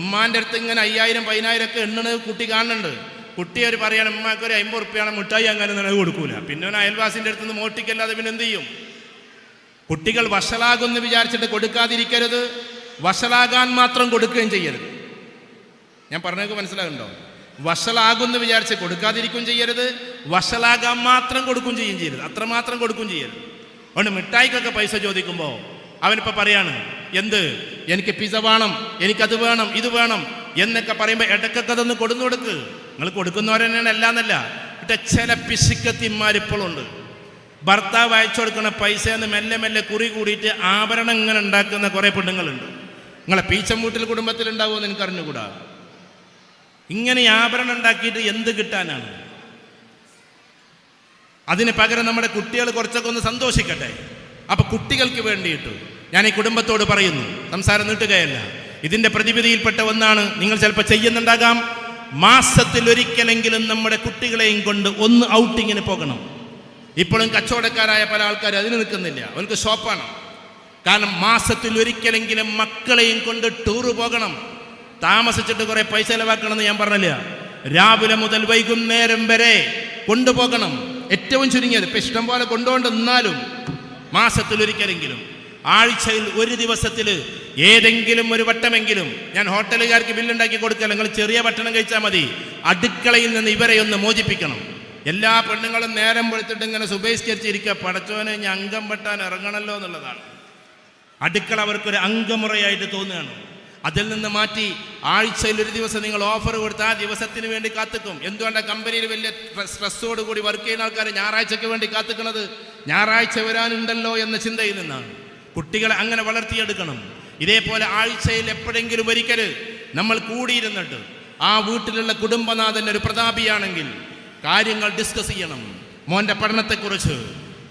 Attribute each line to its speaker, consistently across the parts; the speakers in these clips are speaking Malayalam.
Speaker 1: ഉമ്മാന്റെ അടുത്ത് ഇങ്ങനെ അയ്യായിരം പതിനായിരം ഒക്കെ എണ്ണണ് കുട്ടി കാണുന്നുണ്ട് കുട്ടി അവർ പറയണം ഉമ്മാക്ക് ഒരു അമ്പത് റുപ്യാണ് മിഠായി അങ്ങനെ നിലവ് കൊടുക്കൂല. പിന്നെ അവൻ അയൽവാസിന്റെ അടുത്ത് നിന്ന് മോട്ടിക്കല്ലാതെ പിന്നെ എന്ത് ചെയ്യും? കുട്ടികൾ വഷളാകുമെന്ന് വിചാരിച്ചിട്ട് കൊടുക്കാതിരിക്കരുത്. വഷളാകാൻ മാത്രം കൊടുക്കുകയും ചെയ്യരുത്. ഞാൻ പറഞ്ഞതൊക്കെ മനസ്സിലാകുന്നുണ്ടോ വഷളാകുമെന്ന് വിചാരിച്ച് കൊടുക്കാതിരിക്കുകയും ചെയ്യരുത്. വഷളാകാൻ മാത്രം കൊടുക്കുകയും ചെയ്യും ചെയ്യരുത്. അത്രമാത്രം കൊടുക്കുകയും ചെയ്യരുത്. അതുകൊണ്ട് മിഠായിക്കൊക്കെ പൈസ ചോദിക്കുമ്പോൾ അവനിപ്പോൾ പറയാണ് എന്ത്? എനിക്ക് പിസ വേണം എനിക്കത് വേണം ഇത് വേണം എന്നൊക്കെ പറയുമ്പോൾ ഇടയ്ക്കൊക്കെ അതൊന്ന് കൊടുന്നു കൊടുക്ക്. നിങ്ങൾ കൊടുക്കുന്നവർ തന്നെയാണ് അല്ലാന്നല്ല. ഇട്ട ചില പിശുക്കത്തിന്മാരിപ്പോഴുണ്ട് ഭർത്താവ് അയച്ചു കൊടുക്കുന്ന പൈസ എന്ന് മെല്ലെ മെല്ലെ കുറി കൂടിയിട്ട് ആഭരണം ഇങ്ങനെ ഉണ്ടാക്കുന്ന കുറേ പെണ്ണുങ്ങളുണ്ട്. നിങ്ങളെ പീച്ചമ്മൂട്ടിൽ കുടുംബത്തിൽ ഉണ്ടാവുമെന്ന് എനിക്ക് അറിഞ്ഞുകൂടാ. ഇങ്ങനെ ആഭരണം ഉണ്ടാക്കിയിട്ട് എന്ത് കിട്ടാനാണ്? അതിന് പകരം നമ്മുടെ കുട്ടികൾ കുറച്ചൊക്കെ ഒന്ന് സന്തോഷിക്കട്ടെ. അപ്പൊ കുട്ടികൾക്ക് വേണ്ടിയിട്ട്. ഞാൻ ഈ കുടുംബത്തോട് പറയുന്നു. സംസാരം നീട്ടുകയല്ല. ഇതിന്റെ പ്രതിവിധിയിൽപ്പെട്ട ഒന്നാണ് നിങ്ങൾ ചിലപ്പോൾ ചെയ്യുന്നുണ്ടാകാം. മാസത്തിൽ ഒരിക്കലെങ്കിലും നമ്മുടെ കുട്ടികളെയും കൊണ്ട് ഒന്ന് ഔട്ടിങ്ങിന് പോകണം. ഇപ്പോഴും കച്ചവടക്കാരായ പല ആൾക്കാർ അതിന് നിൽക്കുന്നില്ല. അവർക്ക് ഷോപ്പാണ്. കാരണം മാസത്തിൽ ഒരിക്കലെങ്കിലും മക്കളെയും കൊണ്ട് ടൂറ് പോകണം. താമസിച്ചിട്ട് കുറെ പൈസ ചെലവാക്കണമെന്ന് ഞാൻ പറഞ്ഞില്ല. രാവിലെ മുതൽ വൈകുന്നേരം വരെ കൊണ്ടുപോകണം. ഏറ്റവും ചുരുങ്ങിയത് ഇപ്പൊ ഇഷ്ടം പോലെ കൊണ്ടുപോകണ്ട നിന്നാലും മാസത്തിൽ ഒരിക്കലെങ്കിലും ആഴ്ചയിൽ ഒരു ദിവസത്തിൽ ഏതെങ്കിലും ഒരു വട്ടമെങ്കിലും ഞാൻ ഹോട്ടലുകാർക്ക് ബില്ലുണ്ടാക്കി കൊടുക്കുക നിങ്ങൾ ചെറിയ ഭക്ഷണം കഴിച്ചാൽ മതി. അടുക്കളയിൽ നിന്ന് ഇവരെ ഒന്ന് മോചിപ്പിക്കണം. എല്ലാ പെണ്ണുങ്ങളും നേരം വെളുത്തിട്ട് ഇങ്ങനെ സുബഹിസ്കരിച്ചിരിക്കുക പടച്ചോനെ ഞാൻ അംഗം വെട്ടാൻ ഇറങ്ങണല്ലോ എന്നുള്ളതാണ്. അടുക്കള അവർക്കൊരു അംഗമുറയായിട്ട് തോന്നുകയാണ്. അതിൽ നിന്ന് മാറ്റി ആഴ്ചയിൽ ഒരു ദിവസം നിങ്ങൾ ഓഫർ കൊടുത്ത് ആ ദിവസത്തിന് വേണ്ടി കാത്തുക്കും. എന്തുകൊണ്ടാണ് കമ്പനിയിൽ വലിയ സ്ട്രെസ്സോട് കൂടി വർക്ക് ചെയ്യുന്ന ആൾക്കാർ ഞായറാഴ്ചയ്ക്ക് വേണ്ടി കാത്തുക്കുന്നത് ഞായറാഴ്ച വരാനുണ്ടല്ലോ എന്ന ചിന്തയിൽ നിന്നാണ്. കുട്ടികളെ അങ്ങനെ വളർത്തിയെടുക്കണം. ഇതേപോലെ ആഴ്ചയിൽ എപ്പോഴെങ്കിലും ഒരിക്കൽ നമ്മൾ കൂടിയിരുന്നിട്ട് ആ വീട്ടിലുള്ള കുടുംബനാഥൻ ഒരു പ്രതാപിയാണെങ്കിൽ കാര്യങ്ങൾ ഡിസ്കസ് ചെയ്യണം. മോന്റെ പഠനത്തെക്കുറിച്ച്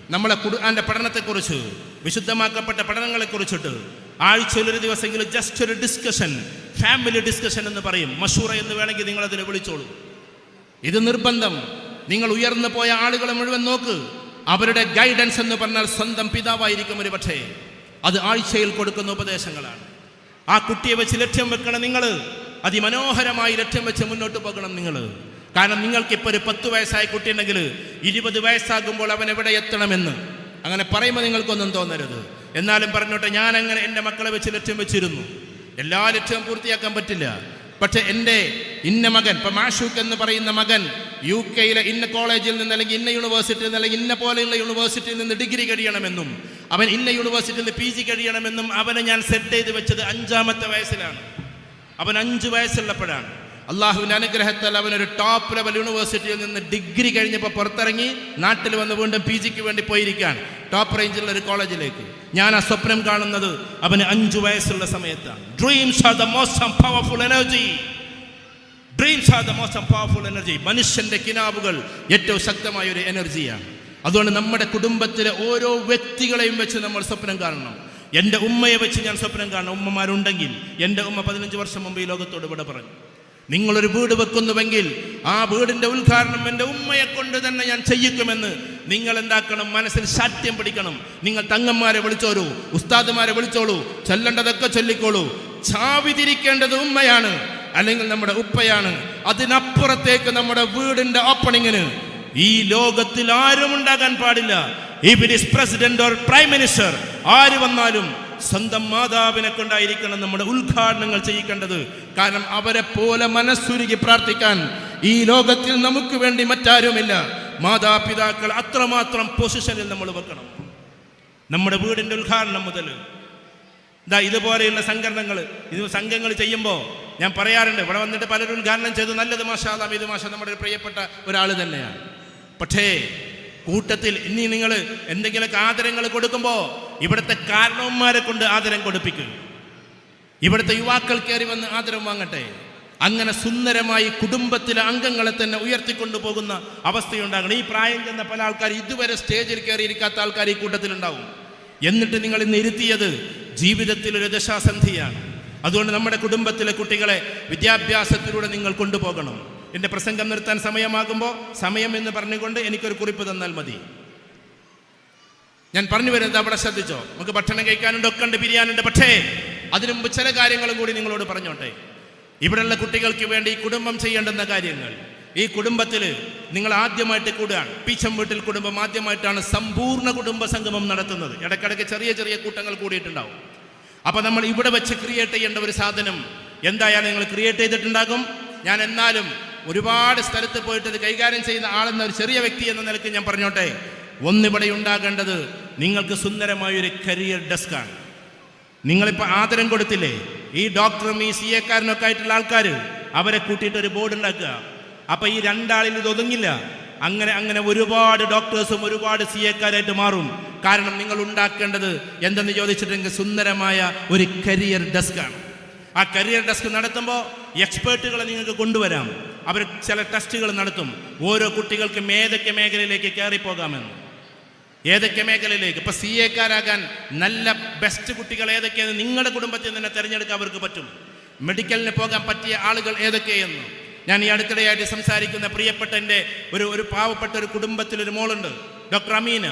Speaker 1: നമ്മളെ ഖുർആന്റെ പഠനത്തെക്കുറിച്ച് വിശുദ്ധമാക്കപ്പെട്ട പഠനങ്ങളെക്കുറിച്ചിട്ട് ആഴ്ചയിൽ ഒരു ദിവസമെങ്കിലും ജസ്റ്റ് ഒരു ഡിസ്കഷൻ ഫാമിലി ഡിസ്കഷൻ എന്ന് പറയും. മഷൂറ എന്ന് വേണമെങ്കിൽ നിങ്ങൾ അതിനെ വിളിച്ചോളൂ. ഇത് നിർബന്ധം. നിങ്ങൾ ഉയർന്നു പോയ ആളുകളെ മുഴുവൻ നോക്ക്. അവരുടെ ഗൈഡൻസ് എന്ന് പറഞ്ഞാൽ സ്വന്തം പിതാവായിരിക്കും ഒരു പക്ഷേ അത് ആഴ്ചയിൽ കൊടുക്കുന്ന ഉപദേശങ്ങളാണ്. ആ കുട്ടിയെ വെച്ച് ലക്ഷ്യം വെക്കണം നിങ്ങൾ അതിമനോഹരമായി ലക്ഷ്യം വെച്ച് മുന്നോട്ട് പോകണം നിങ്ങൾ കാരണം നിങ്ങൾക്കിപ്പോൾ ഒരു പത്ത് വയസ്സായ കുട്ടിയുണ്ടെങ്കിൽ ഇരുപത് വയസ്സാകുമ്പോൾ അവൻ എവിടെ എത്തണമെന്ന്? അങ്ങനെ പറയുമ്പോൾ നിങ്ങൾക്കൊന്നും തോന്നരുത്. എന്നാലും പറഞ്ഞോട്ടെ ഞാൻ അങ്ങനെ എന്റെ മക്കളെ വെച്ച് ലക്ഷ്യം വെച്ചിരുന്നു. എല്ലാ ലക്ഷ്യവും പൂർത്തിയാക്കാൻ പറ്റില്ല. പക്ഷെ എന്റെ ഇന്ന മകൻ ഇപ്പം മാഷൂക്ക് എന്ന് പറയുന്ന മകൻ യു കെയിലെ ഇന്ന കോളേജിൽ നിന്ന് അല്ലെങ്കിൽ ഇന്ന യൂണിവേഴ്സിറ്റിയിൽ നിന്ന് അല്ലെങ്കിൽ ഇന്ന പോലെയുള്ള യൂണിവേഴ്സിറ്റിയിൽ നിന്ന് ഡിഗ്രി കഴിയണമെന്നും അവൻ ഇന്ന യൂണിവേഴ്സിറ്റിയിൽ നിന്ന് പി ജി കഴിയണമെന്നും അവനെ ഞാൻ സെറ്റ് ചെയ്ത് വെച്ചത് അഞ്ചാമത്തെ വയസ്സിലാണ്. അവൻ അഞ്ച് വയസ്സുള്ളപ്പോഴാണ്. അള്ളാഹുവിന്റെ അനുഗ്രഹത്താൽ അവനൊരു ടോപ്പ് ലെവൽ യൂണിവേഴ്സിറ്റിയിൽ നിന്ന് ഡിഗ്രി കഴിഞ്ഞപ്പോൾ പുറത്തിറങ്ങി നാട്ടിൽ വന്ന് വീണ്ടും പി ജിക്ക് വേണ്ടി പോയിരിക്കുകയാണ്. ടോപ്പ് റേഞ്ചിലുള്ള ഒരു കോളേജിലേക്ക്. ഞാൻ ആ സ്വപ്നം കാണുന്നത് അവന് അഞ്ചു വയസ്സുള്ള സമയത്താണ്. Dreams are the most powerful energy dreams are the most powerful energy മനുഷ്യന്റെ കിനാവുകൾ ഏറ്റവും ശക്തമായ ഒരു എനർജിയാണ് അതുകൊണ്ട് നമ്മുടെ കുടുംബത്തിലെ ഓരോ വ്യക്തികളെയും വെച്ച് നമ്മൾ സ്വപ്നം കാണണം. എന്റെ ഉമ്മയെ വെച്ച് ഞാൻ സ്വപ്നം കാണണം. ഉമ്മമാരുണ്ടെങ്കിൽ എന്റെ ഉമ്മ പതിനഞ്ച് വർഷം മുമ്പ് ഈ ലോകത്തോട് ഇവിടെ പറഞ്ഞു. നിങ്ങളൊരു വീട് വെക്കുന്നുവെങ്കിൽ ആ വീടിന്റെ ഉദ്ഘാടനം എന്റെ ഉമ്മയെ കൊണ്ട് തന്നെ ഞാൻ ചെയ്യിക്കുമെന്ന് നിങ്ങൾ എന്താക്കണം? മനസ്സിൽ ശാഠ്യം പിടിക്കണം. നിങ്ങൾ തങ്ങന്മാരെ വിളിച്ചോളൂ ഉസ്താദുമാരെ വിളിച്ചോളൂ ചൊല്ലേണ്ടതൊക്കെ ചൊല്ലിക്കോളൂ. ചാവിതിരിക്കേണ്ടത് ഉമ്മയാണ്. അല്ലെങ്കിൽ നമ്മുടെ ഉപ്പയാണ്. അതിനപ്പുറത്തേക്ക് നമ്മുടെ വീടിന്റെ ഓപ്പണിങ്ങിന് ഈ ലോകത്തിൽ ആരും ഉണ്ടാകാൻ പാടില്ല. If president or prime minister ആര് വന്നാലും സ്വന്തം മാതാവിനെ കൊണ്ടായിരിക്കണം നമ്മുടെ ഉദ്ഘാടനങ്ങൾ ചെയ്യിക്കേണ്ടത്. കാരണം അവരെ പോലെ മനസ്സുരുകി പ്രാർത്ഥിക്കാൻ ഈ ലോകത്തിൽ നമുക്ക് വേണ്ടി മറ്റാരുമില്ല. മാതാപിതാക്കൾ അത്രമാത്രം പൊസിഷനിൽ നമ്മൾ വെക്കണം. നമ്മുടെ വീടിന്റെ ഉദ്ഘാടനം മുതൽ. ഇതാ ഇതുപോലെയുള്ള സംഘടനകൾ ഇത് സംഘങ്ങൾ ചെയ്യുമ്പോൾ ഞാൻ പറയാറുണ്ട് ഇവിടെ വന്നിട്ട് പലരും ഉദ്ഘാടനം ചെയ്തു. നല്ലത് മാഷാദാം ഇത് മാഷ നമ്മുടെ ഒരു പ്രിയപ്പെട്ട ഒരാൾ തന്നെയാണ്. പക്ഷേ കൂട്ടത്തിൽ ഇനി നിങ്ങൾ എന്തെങ്കിലുമൊക്കെ ആദരങ്ങൾ കൊടുക്കുമ്പോൾ ഇവിടുത്തെ കാരണവന്മാരെ കൊണ്ട് ആദരം കൊടുപ്പിക്കുക ഇവിടുത്തെ യുവാക്കൾ കയറി വന്ന് ആദരം വാങ്ങട്ടെ. അങ്ങനെ സുന്ദരമായി കുടുംബത്തിലെ അംഗങ്ങളെ തന്നെ ഉയർത്തിക്കൊണ്ടു പോകുന്ന അവസ്ഥയുണ്ടാകണം. ഈ പ്രായം ചെന്ന പല ആൾക്കാർ ഇതുവരെ സ്റ്റേജിൽ കയറിയിരിക്കാത്ത ആൾക്കാർ ഈ കൂട്ടത്തിലുണ്ടാവും. എന്നിട്ട് നിങ്ങൾ ഇന്ന് ഇരുത്തിയത് ജീവിതത്തിൽ ഒരു ദശാസന്ധിയാണ്. അതുകൊണ്ട് നമ്മുടെ കുടുംബത്തിലെ കുട്ടികളെ വിദ്യാഭ്യാസത്തിലൂടെ നിങ്ങൾ കൊണ്ടുപോകണം. എന്റെ പ്രസംഗം നിർത്താൻ സമയമാകുമ്പോൾ സമയം എന്ന് പറഞ്ഞുകൊണ്ട് എനിക്കൊരു കുറിപ്പ് തന്നാൽ മതി. ഞാൻ പറഞ്ഞു വരുന്നത് അവിടെ ശ്രദ്ധിച്ചോ? നമുക്ക് ഭക്ഷണം കഴിക്കാനുണ്ട് ഒക്കെ ഉണ്ട് പിരിയാനുണ്ട് പക്ഷേ അതിനു മുമ്പ് ചില കാര്യങ്ങളും കൂടി നിങ്ങളോട് പറഞ്ഞോട്ടെ. ഇവിടെയുള്ള കുട്ടികൾക്ക് വേണ്ടി ഈ കുടുംബം ചെയ്യേണ്ടുന്ന കാര്യങ്ങൾ. ഈ കുടുംബത്തിൽ നിങ്ങൾ ആദ്യമായിട്ട് കൂടുകയാണ്. പീച്ചം വീട്ടിൽ കുടുംബം ആദ്യമായിട്ടാണ് സമ്പൂർണ കുടുംബ സംഗമം നടത്തുന്നത്. ഇടയ്ക്കിടയ്ക്ക് ചെറിയ ചെറിയ കൂട്ടങ്ങൾ കൂടിയിട്ടുണ്ടാവും. അപ്പൊ നമ്മൾ ഇവിടെ വെച്ച് ക്രിയേറ്റ് ചെയ്യേണ്ട ഒരു സാധനം എന്തായാലും നിങ്ങൾ ക്രിയേറ്റ് ചെയ്തിട്ടുണ്ടാകും. ഞാൻ എന്നാലും ഒരുപാട് സ്ഥലത്ത് പോയിട്ട് ഇത് കൈകാര്യം ചെയ്യുന്ന ആളെന്ന ഒരു ചെറിയ വ്യക്തി എന്ന നിലയ്ക്ക് ഞാൻ പറഞ്ഞോട്ടെ. ഒന്നിവിടെ ഉണ്ടാകേണ്ടത് നിങ്ങൾക്ക് സുന്ദരമായ ഒരു കരിയർ ഡെസ്കാണ് നിങ്ങളിപ്പോൾ ആദരം കൊടുത്തില്ലേ? ഈ ഡോക്ടറും ഈ സി എക്കാരനൊക്കെ ആയിട്ടുള്ള ആൾക്കാർ അവരെ കൂട്ടിയിട്ട് ഒരു ബോർഡ് ഉണ്ടാക്കുക. അപ്പൊ ഈ രണ്ടാളിൽ ഇത് ഒതുങ്ങില്ല. അങ്ങനെ അങ്ങനെ ഒരുപാട് ഡോക്ടേഴ്സും ഒരുപാട് സി എക്കാരായിട്ട് മാറും. കാരണം നിങ്ങൾ ഉണ്ടാക്കേണ്ടത് എന്തെന്ന് ചോദിച്ചിട്ടുണ്ടെങ്കിൽ സുന്ദരമായ ഒരു കരിയർ ഡെസ്ക് ആണ്. ആ കരിയർ ഡെസ്ക് നടത്തുമ്പോൾ എക്സ്പേർട്ടുകളെ നിങ്ങൾക്ക് കൊണ്ടുവരാം. അവർ ചില ടെസ്റ്റുകൾ നടത്തും. ഓരോ കുട്ടികൾക്കും ഏതൊക്കെ മേഖലയിലേക്ക് കയറിപ്പോകാമെന്ന്. ഏതൊക്കെ മേഖലയിലേക്ക്? ഇപ്പൊ സി എക്കാരാകാൻ നല്ല ബെസ്റ്റ് കുട്ടികൾ ഏതൊക്കെയെന്ന് നിങ്ങളുടെ കുടുംബത്തിൽ തന്നെ തിരഞ്ഞെടുക്കാൻ അവർക്ക് പറ്റും. മെഡിക്കലിന് പോകാൻ പറ്റിയ ആളുകൾ ഏതൊക്കെയെന്ന്. ഞാൻ ഈ അടുത്തിടെയായിട്ട് സംസാരിക്കുന്ന പ്രിയപ്പെട്ട എന്റെ ഒരു ഒരു പാവപ്പെട്ട ഒരു കുടുംബത്തിലൊരു മോളുണ്ട്. ഡോക്ടർ അമീന.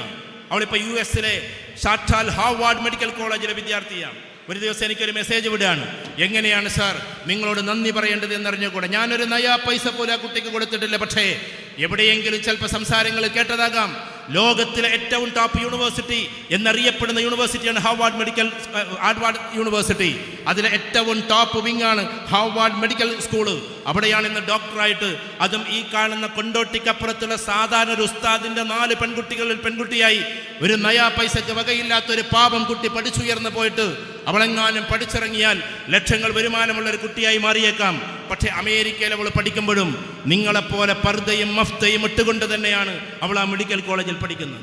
Speaker 1: അവളിപ്പോൾ യു എസിലെ സാക്ഷാൽ ഹാർവാർഡ് മെഡിക്കൽ കോളേജിലെ വിദ്യാർത്ഥിയാണ്. ഒരു ദിവസം എനിക്കൊരു മെസ്സേജ് വിടുകയാണ്. എങ്ങനെയാണ് സാർ നിങ്ങളോട് നന്ദി പറയേണ്ടത് എന്നറിഞ്ഞുകൂടെ? ഞാനൊരു നയാ പൈസ പോലും ആ കുട്ടിക്ക് കൊടുത്തിട്ടില്ല. പക്ഷേ എവിടെയെങ്കിലും ചിലപ്പോൾ സംസാരങ്ങൾ കേട്ടതാകാം. ലോകത്തിലെ ഏറ്റവും ടോപ്പ് യൂണിവേഴ്സിറ്റി എന്നറിയപ്പെടുന്ന യൂണിവേഴ്സിറ്റിയാണ് ഹാർവാർഡ് മെഡിക്കൽ ഹാർവാർഡ് യൂണിവേഴ്സിറ്റി അതിലെ ഏറ്റവും ടോപ്പ് വിങ് ആണ് ഹാർവാർഡ് മെഡിക്കൽ സ്കൂൾ അവിടെയാണ് ഇന്ന് ഡോക്ടറായിട്ട് അതും ഈ കാണുന്ന കൊണ്ടോട്ടിക്കപ്പുറത്തുള്ള സാധാരണ ഒരു ഉസ്താദിന്റെ നാല് പെൺകുട്ടികളിൽ പെൺകുട്ടിയായി ഒരു നയാ പൈസയ്ക്ക് വകയില്ലാത്ത ഒരു പാപം കുട്ടി പഠിച്ചുയർന്നു പോയിട്ട് അവളെങ്ങാനും പഠിച്ചിറങ്ങിയാൽ ലക്ഷങ്ങൾ വരുമാനമുള്ള ഒരു കുട്ടിയായി മാറിയേക്കാം. പക്ഷേ അമേരിക്കയിൽ അവൾ പഠിക്കുമ്പോഴും നിങ്ങളെപ്പോലെ പർദ്ദയും മഫ്തയും ഇട്ടുകൊണ്ട് തന്നെയാണ് അവൾ ആ മെഡിക്കൽ കോളേജിൽ പഠിക്കുന്നത്.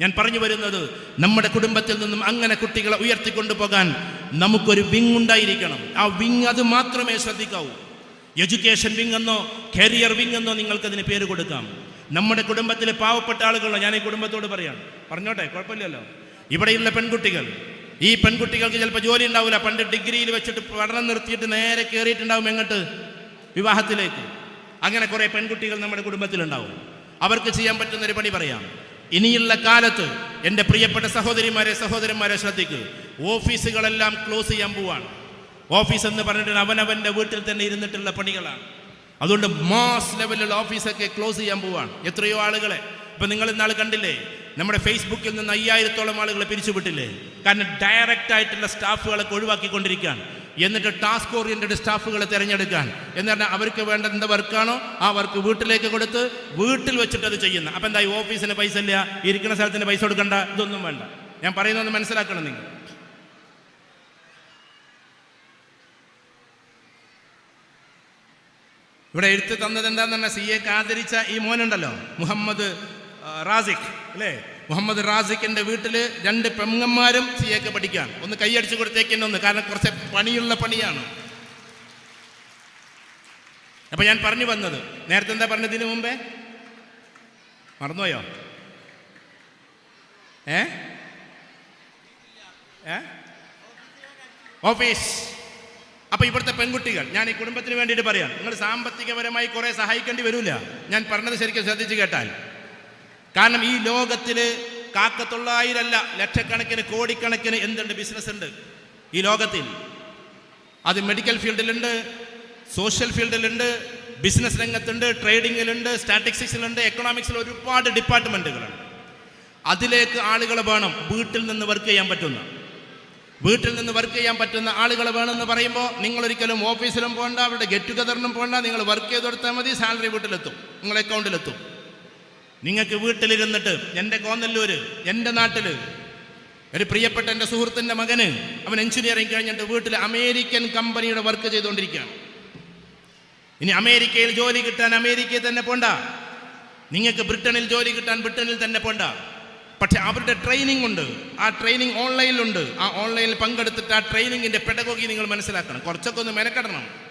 Speaker 1: ഞാൻ പറഞ്ഞു വരുന്നത് നമ്മുടെ കുടുംബത്തിൽ നിന്നും അങ്ങനെ കുട്ടികളെ ഉയർത്തിക്കൊണ്ടുപോകാൻ നമുക്കൊരു വിങ് ഉണ്ടായിരിക്കണം. ആ വിങ് അത് മാത്രമേ ശ്രദ്ധിക്കാവൂ. എഡ്യൂക്കേഷൻ വിങ് എന്നോ കരിയർ വിങ് എന്നോ നിങ്ങൾക്കതിന് പേര് കൊടുക്കാം. നമ്മുടെ കുടുംബത്തിലെ പാവപ്പെട്ട ആളുകളോ ഞാൻ ഈ കുടുംബത്തോട് പറയാം പറഞ്ഞോട്ടെ കുഴപ്പമില്ലല്ലോ. ഇവിടെയുള്ള പെൺകുട്ടികൾ ഈ പെൺകുട്ടികൾക്ക് ചിലപ്പോൾ ജോലി ഉണ്ടാവില്ല പണ്ട് ഡിഗ്രിയിൽ വെച്ചിട്ട് പഠനം നിർത്തിയിട്ട് നേരെ കയറിയിട്ടുണ്ടാവും എങ്ങോട്ട്? വിവാഹത്തിലേക്ക്. അങ്ങനെ കുറേ പെൺകുട്ടികൾ നമ്മുടെ കുടുംബത്തിലുണ്ടാവും. അവർക്ക് ചെയ്യാൻ പറ്റുന്ന ഒരു പണി പറയാം. ഇനിയുള്ള കാലത്ത് എന്റെ പ്രിയപ്പെട്ട സഹോദരിമാരെ സഹോദരന്മാരെ ശ്രദ്ധിക്കുക ഓഫീസുകളെല്ലാം ക്ലോസ് ചെയ്യാൻ പോവാണ്. ഓഫീസ് എന്ന് പറഞ്ഞിട്ട് അവനവന്റെ വീട്ടിൽ തന്നെ ഇരുന്നിട്ടുള്ള പണികളാണ്. അതുകൊണ്ട് മാസ് ലെവലിലുള്ള ഓഫീസൊക്കെ ക്ലോസ് ചെയ്യാൻ പോവാണ്. എത്രയോ ആളുകളെ. ഇപ്പൊ നിങ്ങൾ ഇന്നാൾ കണ്ടില്ലേ? നമ്മുടെ ഫേസ്ബുക്കിൽ നിന്ന് അയ്യായിരത്തോളം ആളുകളെ പിരിച്ചുവിട്ടില്ലേ? കാരണം ഡയറക്റ്റ് ആയിട്ടുള്ള സ്റ്റാഫുകളൊക്കെ ഒഴിവാക്കിക്കൊണ്ടിരിക്കുകയാണ്. എന്നിട്ട് ടാസ്ക് ഓറിയന്റഡ് സ്റ്റാഫുകളെ തിരഞ്ഞെടുക്കാൻ. എന്ന് പറഞ്ഞാൽ അവർക്ക് വേണ്ട എന്ത് വർക്കാണോ? ആ വർക്ക് വീട്ടിലേക്ക് കൊടുത്ത് വീട്ടിൽ വെച്ചിട്ട് അത് ചെയ്യുന്ന. അപ്പം എന്താ ഓഫീസിന് പൈസ ഇല്ല. ഇരിക്കുന്ന സ്ഥലത്തിന് പൈസ കൊടുക്കണ്ട. ഇതൊന്നും വേണ്ട. ഞാൻ പറയുന്നതൊന്ന് മനസ്സിലാക്കണം നിങ്ങൾ. ഇവിടെ എഴുത്ത് തന്നത് എന്താന്ന് പറഞ്ഞാൽ സി എക്ക് ആദരിച്ച ഈ മോനുണ്ടല്ലോ. മുഹമ്മദ് റാസിഖ് അല്ലേ? മുഹമ്മദ് റാസിഖിന്റെ വീട്ടിൽ രണ്ട് പെങ്ങന്മാരും സി എക്ക് പഠിക്കാൻ. ഒന്ന് കൈയടിച്ചു കൊടുത്തേക്കുന്ന ഒന്ന് കാരണം കുറച്ച് പണിയുള്ള പണിയാണ്. അപ്പൊ ഞാൻ പറഞ്ഞു വന്നത് നേരത്തെ എന്താ പറഞ്ഞതിന് മുമ്പേ? മറന്നുപോയോ? ഏ? ഓഫീസ്. അപ്പൊ ഇവിടുത്തെ പെൺകുട്ടികൾ ഞാൻ ഈ കുടുംബത്തിന് വേണ്ടിയിട്ട് പറയാം നിങ്ങൾ സാമ്പത്തികപരമായി കുറെ സഹായിക്കേണ്ടി വരില്ല ഞാൻ പറഞ്ഞത് ശരിക്കും ശ്രദ്ധിച്ചു കേട്ടാൽ. കാരണം ഈ ലോകത്തിൽ കാക്കത്തൊള്ളായിരല്ല ലക്ഷക്കണക്കിന് കോടിക്കണക്കിന് എന്തുണ്ട് ബിസിനസ് ഉണ്ട്? ഈ ലോകത്തിൽ. അത് മെഡിക്കൽ ഫീൽഡിലുണ്ട് സോഷ്യൽ ഫീൽഡിലുണ്ട് ബിസിനസ് രംഗത്തുണ്ട് ട്രേഡിങ്ങിലുണ്ട് സ്റ്റാറ്റിസ്റ്റിക്സിലുണ്ട് എക്കണോമിക്സിൽ ഒരുപാട് ഡിപ്പാർട്ട്മെന്റുകളുണ്ട് അതിലേക്ക് ആളുകൾ വേണം വീട്ടിൽ നിന്ന് വർക്ക് ചെയ്യാൻ പറ്റുന്ന. വീട്ടിൽ നിന്ന് വർക്ക് ചെയ്യാൻ പറ്റുന്ന ആളുകളെ വേണമെന്ന് പറയുമ്പോൾ നിങ്ങൾ ഒരിക്കലും ഓഫീസിലും പോകണ്ട അവരുടെ ഗെറ്റ് ടുഗദറിനും പോകണ്ട നിങ്ങൾ വർക്ക് ചെയ്ത് കൊടുത്താൽ മതി സാലറി വീട്ടിലെത്തും നിങ്ങളുടെ അക്കൗണ്ടിലെത്തും നിങ്ങൾക്ക് വീട്ടിലിരുന്നിട്ട് എന്റെ കോന്നല്ലൂര് എന്റെ നാട്ടിൽ ഒരു പ്രിയപ്പെട്ട എന്റെ സുഹൃത്തിന്റെ മകന് അവൻ എഞ്ചിനീയറിംഗ് കഴിഞ്ഞിട്ട് വീട്ടിൽ അമേരിക്കൻ കമ്പനിയുടെ വർക്ക് ചെയ്തുകൊണ്ടിരിക്കുകയാണ്. ഇനി അമേരിക്കയിൽ ജോലി കിട്ടാൻ അമേരിക്കയിൽ തന്നെ പോണ്ട? നിങ്ങൾക്ക് ബ്രിട്ടനിൽ ജോലി കിട്ടാൻ ബ്രിട്ടനിൽ തന്നെ പോണ്ട? പക്ഷെ അവരുടെ ട്രെയിനിങ് ഉണ്ട്. ആ ട്രെയിനിങ് ഓൺലൈനിലുണ്ട് ആ ഓൺലൈനിൽ പങ്കെടുത്തിട്ട് ആ ട്രെയിനിങ്ങിന്റെ പെടകോഗി നിങ്ങൾ മനസ്സിലാക്കണം. കുറച്ചൊക്കെ ഒന്ന് മെനക്കെടണം.